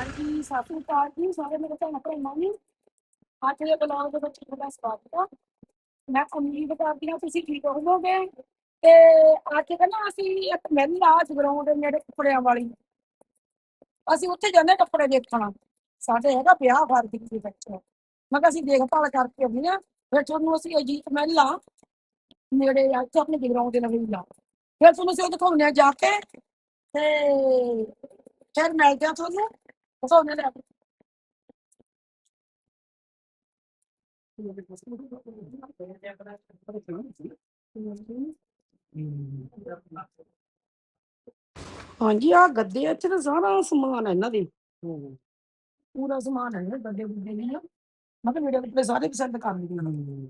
ਹਾਂਜੀ ਸਤਿ ਸ਼੍ਰੀ ਅਕਾਲ ਜੀ ਸਾਰੇ ਮੇਰੇ ਭੈਣ ਭਰਾਵਾਂ ਨੂੰ। ਅੱਜ ਦੇ ਬਲੌਗ ਦੇ ਵਿੱਚ ਤੁਹਾਡਾ ਸਵਾਗਤ ਹੈ ਮੈਂ ਉਮੀਦ ਕਰਦੀ ਹਾਂ ਤੁਸੀਂ ਠੀਕ ਹੋਵੋਗੇ। ਤੇ ਅੱਜ ਕਹਿੰਦਾ ਅਸੀਂ ਇੱਕ ਮਹਿਲਾ ਜਗਰਾਉਂ ਦੇ ਨੇੜੇ ਕੱਪੜਿਆਂ ਵਾਲੀ। ਅਸੀਂ ਉੱਥੇ ਜਾਂਦੇ ਹਾਂ ਕੱਪੜੇ ਦੇਖਣ। ਸਾਡੇ ਹੈਗਾ ਵਿਆਹ ਫਰਦੀ ਦੇ ਵਿੱਚ। ਮੈਂ ਕਿਹਾ ਅਸੀਂ ਦੇਖਭਾਲ ਕਰਕੇ ਆਉਂਦੇ ਹਾਂ। ਫਿਰ ਤੁਹਾਨੂੰ ਅਸੀਂ ਅਜੀਤ ਮਹਿਲਾ ਨੇੜੇ ਆ ਇੱਥੇ ਆਪਣੇ ਜਗਰਾਉਂ ਦੇ ਨਵੀਂ ਲਾ ਫਿਰ ਤੁਹਾਨੂੰ ਅਸੀਂ ਉਹ ਦਿਖਾਉਂਦੇ ਹਾਂ ਜਾ ਕੇ। ਤੇ ਫਿਰ ਮਿਲਦੇ ਹਾਂ ਤੁਹਾਨੂੰ। ਦਿਖਾਉਂਦੇ ਲੈ ਕੇ ਹਾਂਜੀ ਆ ਗੱਦੇ ਇੱਥੇ ਤਾਂ ਸਾਰਾ ਸਮਾਨ ਹੈ ਇਹਨਾਂ ਦੇ ਪੂਰਾ ਸਮਾਨ ਹੈ ਗੱਦੇ ਗੁੱਦੇ ਵੀ ਆ ਮੈਂ ਕਿਹਾ ਵੀਡੀਓ ਵਿੱਚ ਸਾਰੇ ਪਸੰਦ ਕਰ ਲਈਏ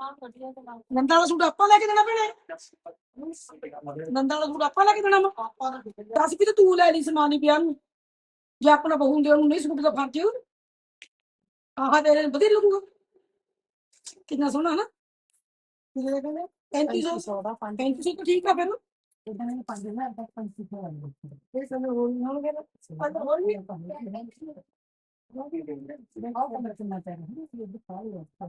ਨੰਦਾ ਵਾਲਾ ਸੂਟ ਆਪਾਂ ਲੈ ਕੇ ਦੇਣਾ ਭੈਣੇ? ਨੰਦਾ ਵਾਲਾ ਸੂਟ ਆਪਾਂ ਲੈ ਕੇ ਦੇਣਾ ਵਾ? ਦੱਸ ਵੀ ਤੇ ਤੂੰ ਲੈ ਲਈ ਸਮਾਨ ਹੀ ਪਿਆ ਨੂੰ। ਜੇ ਆਪਣਾ ਬਹੂ ਦੇ ਉਹਨੂੰ ਨਹੀਂ ਸੂਟ ਦਾ ਫਰਜ ਆਹ ਤੇਰੇ ਵਧੀਆ ਲੱਗੂਗਾ। ਕਿੰਨਾ ਸੋਹਣਾ ਨਾ। ਕਿੰਨੇ ਦਾ ਕਹਿੰਦੇ 3500 ਦਾ 3500 ਤਾਂ ਠੀਕ ਆ ਫਿਰ। ਇਦਾਂ ਨਹੀਂ 5000 ਦਾ 3500 ਆ ਇਹ ਸਾਨੂੰ ਹੋਰ ਨਹੀਂ ਹੋਣਗੇ ਨਾ। ਪੰਜ ਹੋਰ ਵੀ। ਇਹਦੇ ਚ ਕਲਰ ਵੀ ਹੋਰ ਹੋਣਗੇ ਮੈਂ ਹੁਣੇ ਆਈ ਚੈੱਕ ਕਰ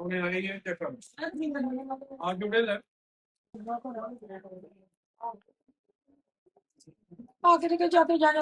Okay, I get the phone. Are you there? आगे लेके जाते जाना